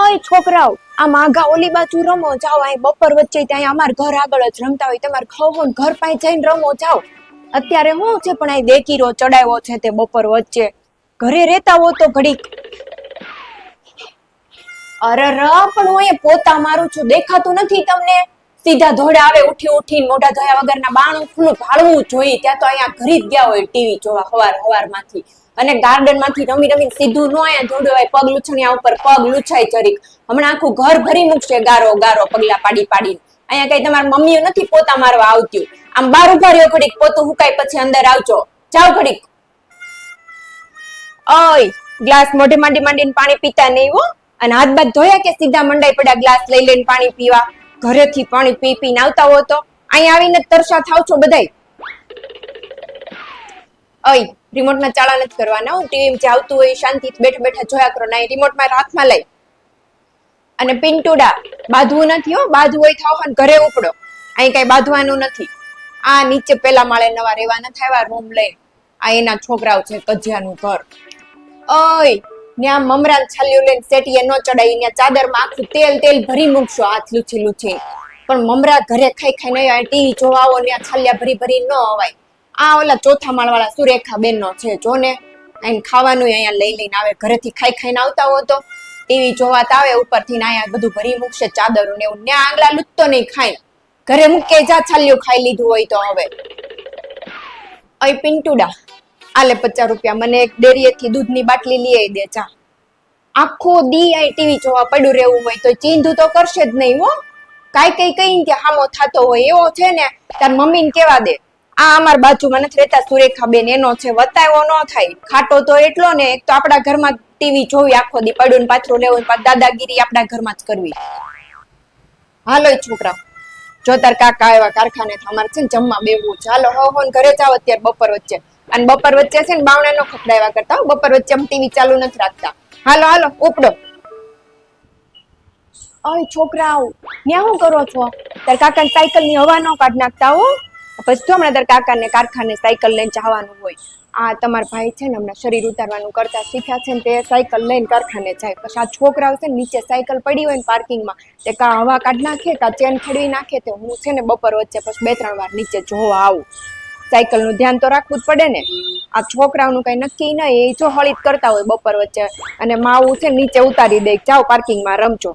અય, છોકરાઓ, આ માગા ઓલી બાજુ રમો જાઓ, અહીં બપોર વચ્ચે ત્યાં અમાર ઘર આગળ જ રમતા હોય, તમારે ખાવ ને ઘર પાસે જઈને રમો જાઓ. અત્યારે શું છે પણ અહીં દેકીરો ચડાવ્યો છે તે બપોર વચ્ચે. ઘરે રહેતા હો તો ઘડીક અરે, ર, પણ હું અહીંયા પોતા મારું છું, દેખાતું નથી તમને. સીધા ધોળે આવે, ઉઠી, ઉઠીને મોઢા ધોયા વગરના બાણું ખુલ્લું ભાળવું જોઈએ. ત્યાં તો અહીંયા ઘરી જ ગયા હોય ટીવી જોવા, હવાર હવારમાંથી અને ગાર્ડનમાંથી રમી રમી સીધું નો અહીંયા જોડ્યું હોય, પગ લૂછણિયા ઉપર પગ લૂછાય જરીક. હમણાં આખું ઘર ભરી મૂકશે ગારો ગારો, પગલા પાડી પાડી અહીંયા કઈ તમારા મમ્મીઓ નથી પોતા મારવા આવતી. આમ બાર ઊભા રહ્યો ઘડીક, પોતું હુકાય પછી અંદર આવજો. જાઓ ઘડીક. ઓય, ગ્લાસ મોઢે માંડી માંડીને પાણી પીતા નહીં હો. અને હાથ બાદ ધોયા કે સીધા મંડાઈ પડ્યા ગ્લાસ લઈ લઈને પાણી પીવા? ઘરેથી પાણી પી પીને આવતા હો તો અહીંયા આવીને તરસા થાવ છો બધાય. ઓય રિમોટ ના ચાળા નથી કરવાના હું. ટીવી જે આવતું હોય શાંતિ બેઠા બેઠા જોયા કરો ના રિમોટમાં હાથમાં લઈ. અને પિન્ટુડા, બાંધવું નથી હો. બાંધવું હોય થાવ ને ઘરે ઉપડો. અહીં કઈ બાંધવાનું નથી. આ નીચે પેલા માળે નવા રહેવાના થાય રૂમ લઈ આ એના છોકરાઓ છે કજિયાનું ઘર. ઓય ત્યાં મમરા છાલ્યું લઈને સેટીએ ન ચડાઈ, ત્યાં ચાદરમાં આખું તેલ તેલ ભરી મૂકશો, હાથ લૂછી લૂછી. પણ મમરા ઘરે ખાઈ ખાઈ નહીં ટીવી જોવા આવો ત્યાં છાલ્યા ભરી ભરી ન અવાય. આ ઓલા ચોથા માળવાળા સુરેખા બેન નો છે, જો ને અહીં ખાવાનું અહીંયા લઈ લઈને આવે, ઘરેથી ખાઈ ખાઈને આવતા હો તો ટીવી જોવા તો આવે, ઉપરથી અહીંયા બધું ભરી મૂકશે, ચાદરો ને એવું. ત્યાં આંગળા લૂટતો નહીં ખાય. ઘરે મૂકે જા છાલ્યું ખાઈ લીધું હોય તો હવે. અહીં પિન્ટુડા. આલે પચાસ રૂપિયા, મને એક ડેરીએથી દૂધની બાટલી લઈ દે ચા આખો દી આ ટીવી જોવા પડ્યું રહેવું હોય તો ચીંધું તો કરશે જ નહીં, હો. કાઈ કઈ કઈ ત્યાં હામો થતો હોય, એવો છે ને, તાર મમ્મીને કેવા દે. આ અમાર બાજુમાં નથી રહેતા સુરેખા બેન એનો છે વતાવ્યો ન થાય. ખાટો તો એટલો ને, એક તો આપણા ઘરમાં ટીવી જોવી આખો દી પડ્યું ને પાથરું લેવું પાછ દાદાગીરી આપણા ઘરમાં જ કરવી. હાલો છોકરા જો તાર કાકા એવા કારખાને અમારે છે ને જમવા બેવું ચાલો હો હો ઘરે જાવ અત્યારે બપોર વચ્ચે. અને બપોર વચ્ચે છે ને બાવણે નો ખખડાવ્યા કરતા. બપોર વચ્ચે ટીવી ચાલુ નથી રાખતા. હાલો હાલો, ઉપડો. ઓય છોકરાઓ, ન્યા શું કરો છો? તાર કાકા સાયકલની હવા નો કાઢ નાખતા હો. પછી તો હમણાં તાર કાકાને કારખાને સાયકલ લઈને જવાનું હોય. આ તમારા ભાઈ છે ને હમણાં શરીર ઉતારવાનું કરતા શીખ્યા છે ને તે સાયકલ લઈને કારખાને જાય. પછી આ છોકરાઓ છે નીચે સાયકલ પડી હોય ને પાર્કિંગમાં તે કા હવા કાઢ નાખે, કા ચેન ખેડવી નાખે, તો હું છે ને બપોર વચ્ચે પછી બે ત્રણ વાર નીચે જોવા આવું. સાયકલનું ધ્યાન તો રાખવું જ પડે ને. આ છોકરાઓનું કઈ નક્કી નહીં એ જો હળીત કરતા હોય બપોર વચ્ચે અને માવું છે નીચે ઉતારી દે, જાઓ પાર્કિંગમાં રમજો.